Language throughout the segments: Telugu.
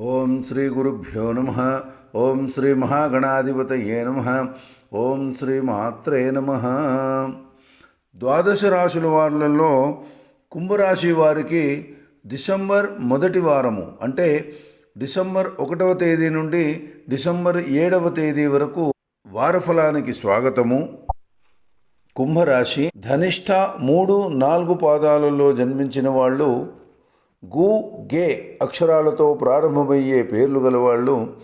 ఓం శ్రీ గురుభ్యో నమ. ఓం శ్రీ మహాగణాధిపతయే నమ. ఓం శ్రీ మాత్రే నమ. ద్వాదశ రాశుల వారులలో కుంభరాశి వారికి డిసెంబర్ మొదటి వారము అంటే డిసెంబర్ ఒకటవ తేదీ నుండి డిసెంబర్ ఏడవ తేదీ వరకు వారఫలానికి స్వాగతము. కుంభరాశి ధనిష్ట మూడు నాలుగు పాదాలలో జన్మించిన వాళ్ళు గు గే అక్షరాలతో ప్రారంభమయ్యే పేర్లు గలవాళ్ళు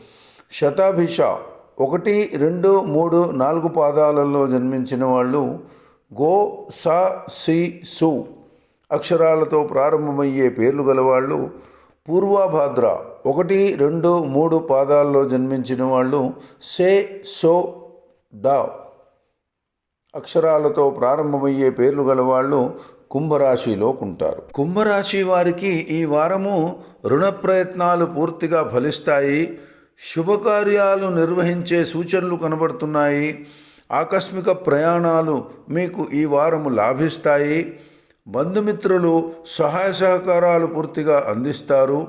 శతాభిష ఒకటి రెండు మూడు నాలుగు పాదాలలో జన్మించిన వాళ్ళు గో స సి సు అక్షరాలతో ప్రారంభమయ్యే పేర్లు గలవాళ్ళు పూర్వభాద్ర ఒకటి రెండు మూడు పాదాల్లో జన్మించిన వాళ్ళు సే సో డా అక్షరాలతో ప్రారంభమయ్యే పేర్లు గలవాళ్ళు కుంభరాశిలో ఉంటారు కుంభరాశి వారికి ఈ వారము రుణ ప్రయత్నాలు పూర్తిగా ఫలిస్తాయి. శుభకార్యాలు నిర్వహించే సూచనలు కనబడుతున్నాయి. ఆకస్మిక ప్రయాణాలు మీకు ఈ వారము లాభిస్తాయి. బంధుమిత్రులు సహాయ సహకారాలు పూర్తిగా అందిస్తారు.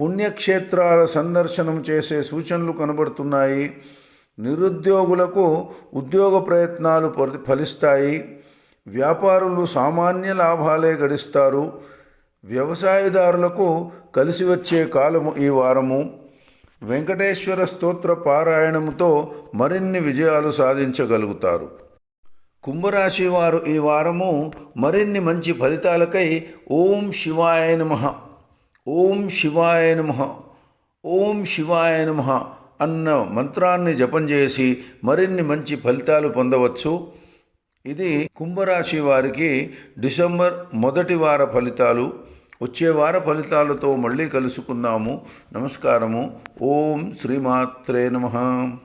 పుణ్యక్షేత్రాల సందర్శనం చేసే సూచనలు కనబడుతున్నాయి. నిరుద్యోగులకు ఉద్యోగ ప్రయత్నాలు ఫలిస్తాయి. వ్యాపారులు సామాన్య లాభాలే గడిస్తారు. వ్యవసాయదారులకు కలిసి వచ్చే కాలము ఈ వారము. వెంకటేశ్వర స్తోత్ర పారాయణముతో మరిన్ని విజయాలు సాధించగలుగుతారు. కుంభరాశి వారు ఈ వారము మరిన్ని మంచి ఫలితాలకై ఓం శివాయ నమ. ఓం శివాయ నమ. ఓం శివాయ నమ. అన్న మంత్రాన్ని జపం చేసి మరిన్ని మంచి ఫలితాలు పొందవచ్చు. ఇది కుంభరాశి వారికి డిసెంబర్ మొదటి వార ఫలితాలు. వచ్చే వార ఫలితాలతో మళ్ళీ కలుసుకుందాము. నమస్కారము. ఓం శ్రీమాత్రే నమః.